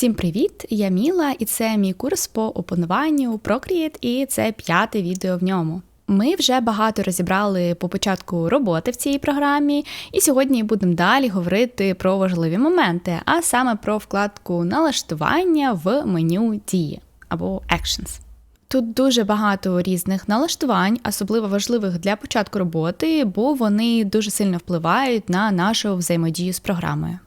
Всім привіт! Я Міла, і це мій курс по опануванню Procreate, і це п'яте відео в ньому. Ми вже багато розібрали по початку роботи в цій програмі, і сьогодні будемо далі говорити про важливі моменти, а саме про вкладку налаштування в меню дії або Actions. Тут дуже багато різних налаштувань, особливо важливих для початку роботи, бо вони дуже сильно впливають на нашу взаємодію з програмою.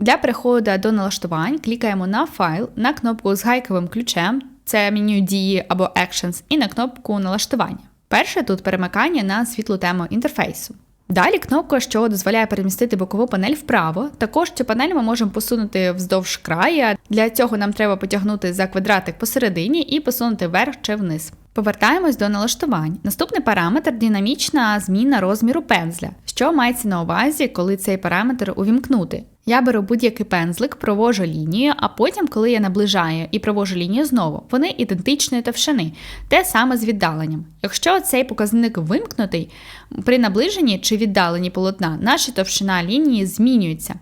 Для переходу до налаштувань клікаємо на файл, на кнопку з гайковим ключем, це меню дії або Actions, і на кнопку налаштування. Перше тут перемикання на світлу тему інтерфейсу. Далі кнопка, що дозволяє перемістити бокову панель вправо. Також цю панель ми можемо посунути вздовж края. Для цього нам треба потягнути за квадратик посередині і посунути вверх чи вниз. Повертаємось до налаштувань. Наступний параметр динамічна зміна розміру пензля. Що мається на увазі, коли цей параметр увімкнути? Я беру будь-який пензлик, провожу лінію, а потім, коли я наближаю і провожу лінію знову, вони ідентичної товщини, те саме з віддаленням. Якщо цей показник вимкнутий, при наближенні чи віддаленні полотна наша товщина лінії змінюється.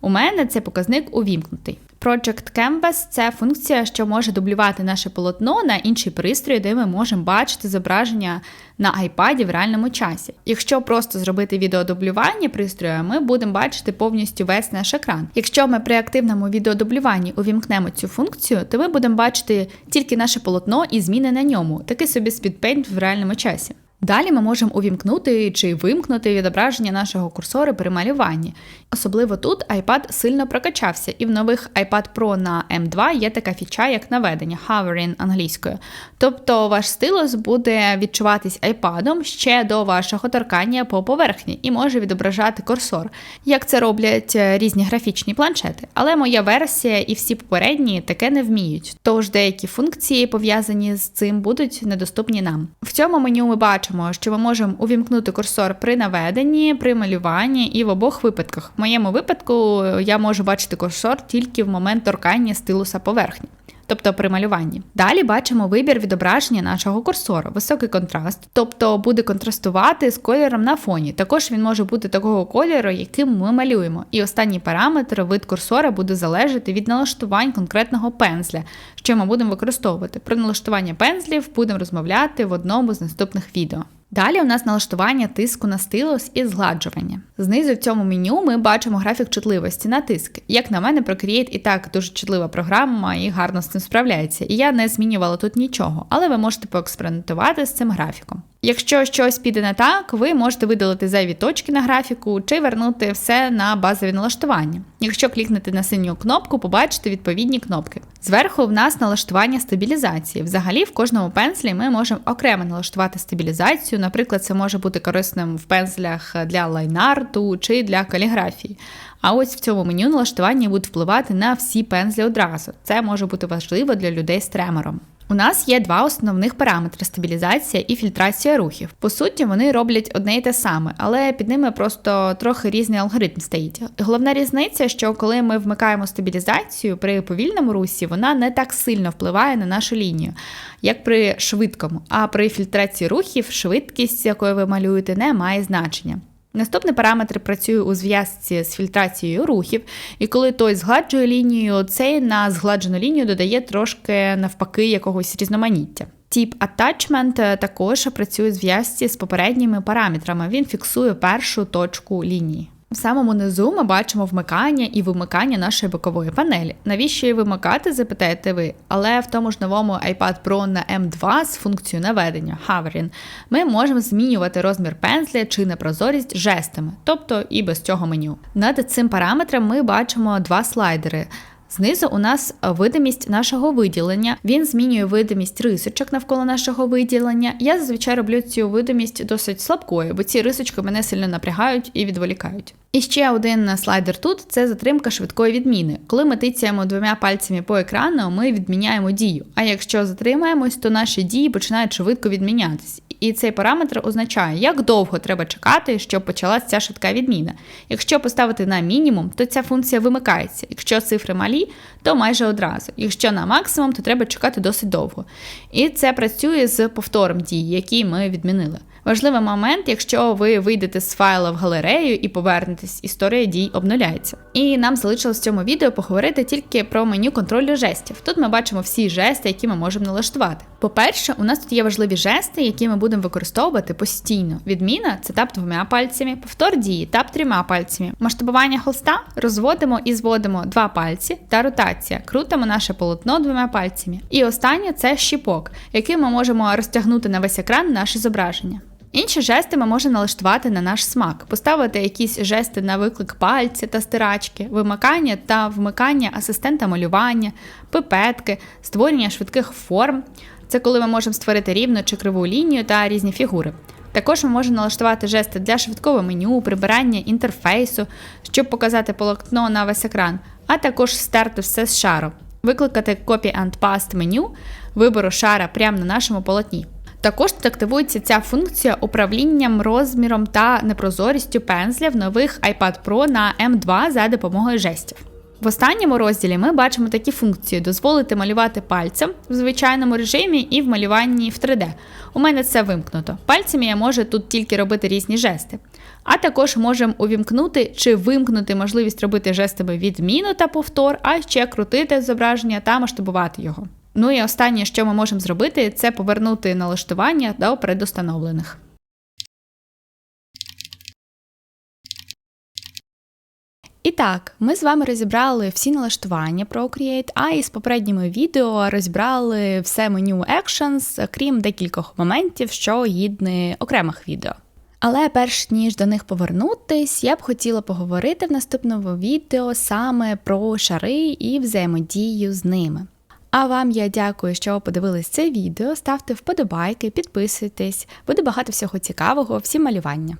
У мене цей показник увімкнутий. Project Canvas це функція, що може дублювати наше полотно на інші пристрої, де ми можемо бачити зображення на iPad в реальному часі. Якщо просто зробити відеодублювання пристрою, ми будемо бачити повністю весь наш екран. Якщо ми при активному відеодублюванні увімкнемо цю функцію, то ми будемо бачити тільки наше полотно і зміни на ньому, такий собі спідпейнт в реальному часі. Далі ми можемо увімкнути чи вимкнути відображення нашого курсора при малюванні. Особливо тут iPad сильно прокачався, і в нових iPad Pro на M2 є така фіча, як наведення hovering англійською. Тобто ваш стилус буде відчуватись iPad ще до вашого торкання по поверхні і може відображати курсор, як це роблять е, різні графічні планшети. Але моя версія і всі попередні таке не вміють. Тож деякі функції пов'язані з цим будуть недоступні нам. В цьому меню ми бачимо бачимо, що ми можемо увімкнути курсор при наведенні, при малюванні і в обох випадках. В моєму випадку я можу бачити курсор тільки в момент торкання стилуса поверхні тобто при малюванні. Далі бачимо вибір відображення нашого курсору, високий контраст, тобто буде контрастувати з кольором на фоні. Також він може бути такого кольору, яким ми малюємо. І останній параметр, вид курсора, буде залежати від налаштувань конкретного пензля, що ми будемо використовувати. Про налаштування пензлів будемо розмовляти в одному з наступних відео. Далі у нас налаштування тиску на стилус і згладжування. Знизу в цьому меню ми бачимо графік чутливості на тиск. Як на мене, Procreate і так дуже чутлива програма і гарно з цим справляється. І я не змінювала тут нічого, але ви можете поекспериментувати з цим графіком. Якщо щось піде не так, ви можете видалити зайві точки на графіку чи вернути все на базові налаштування. Якщо клікнете на синю кнопку, побачите відповідні кнопки. Зверху в нас налаштування стабілізації. Взагалі, в кожному пензлі ми можемо окремо налаштувати стабілізацію. Наприклад, це може бути корисним в пензлях для лайнарту чи для каліграфії. А ось в цьому меню налаштування будуть впливати на всі пензлі одразу. Це може бути важливо для людей з тремором. У нас є два основних параметри стабілізація і фільтрація рухів. По суті, вони роблять одне й те саме, але під ними просто трохи різний алгоритм стоїть. Головна різниця, що коли ми вмикаємо стабілізацію при повільному русі, вона не так сильно впливає на нашу лінію, як при швидкому. А при фільтрації рухів швидкість, якою ви малюєте, не має значення. Наступний параметр працює у зв'язці з фільтрацією рухів, і коли той згладжує лінію, цей на згладжену лінію додає трошки навпаки якогось різноманіття. Тіп attachment також працює в зв'язці з попередніми параметрами. Він фіксує першу точку лінії. В самому низу ми бачимо вмикання і вимикання нашої бокової панелі. Навіщо її вимикати, запитаєте ви? Але в тому ж новому iPad Pro на M2 з функцією наведення Hovering ми можемо змінювати розмір пензля чи непрозорість жестами, тобто і без цього меню. Над цим параметром ми бачимо два слайдери. Знизу у нас видимість нашого виділення. Він змінює видимість рисочок навколо нашого виділення. Я зазвичай роблю цю видимість досить слабкою, бо ці рисочки мене сильно напрягають і відволікають. І ще один слайдер тут це затримка швидкої відміни. Коли ми тицяємо двома пальцями по екрану, ми відміняємо дію. А якщо затримаємось, то наші дії починають швидко відмінятись. І цей параметр означає, як довго треба чекати, щоб почалася ця швидка відміна. Якщо поставити на мінімум, то ця функція вимикається. Якщо цифри малі, то майже одразу. Якщо на максимум, то треба чекати досить довго. І це працює з повтором дії, які ми відмінили. Важливий момент, якщо ви вийдете з файла в галерею і повернетесь, історія дій обнуляється. І нам залишилось в цьому відео поговорити тільки про меню контролю жестів. Тут ми бачимо всі жести, які ми можемо налаштувати. По-перше, у нас тут є важливі жести, які ми будемо використовувати постійно. Відміна це тап двома пальцями, повтор дії, тап трьома пальцями. Масштабування холста розводимо і зводимо два пальці та ротація. Крутимо наше полотно двома пальцями. І останнє це щіпок, який ми можемо розтягнути на весь екран наше зображення. Інші жести ми можемо налаштувати на наш смак, поставити якісь жести на виклик пальця та стирачки, вимикання та вмикання асистента малювання, пипетки, створення швидких форм. Це коли ми можемо створити рівну чи криву лінію та різні фігури. Також ми можемо налаштувати жести для швидкого меню, прибирання інтерфейсу, щоб показати полотно на весь екран, а також стерти все з шару, викликати Copy and Paste меню вибору шара прямо на нашому полотні. Також активується ця функція управлінням розміром та непрозорістю пензля в нових iPad Pro на M2 за допомогою жестів. В останньому розділі ми бачимо такі функції: дозволити малювати пальцем в звичайному режимі і в малюванні в 3D. У мене це вимкнуто. Пальцями я можу тут тільки робити різні жести. А також можемо увімкнути чи вимкнути можливість робити жестами відміну та повтор, а ще крутити зображення та масштабувати його. Ну і останнє, що ми можемо зробити, це повернути налаштування до предустановлених. І так, ми з вами розібрали всі налаштування Procreate, а із попередніми відео розібрали все меню Actions, крім декількох моментів, що гідні окремих відео. Але перш ніж до них повернутись, я б хотіла поговорити в наступному відео саме про шари і взаємодію з ними. А вам я дякую, що ви подивились це відео. Ставте вподобайки, підписуйтесь, буде багато всього цікавого, всім малювання.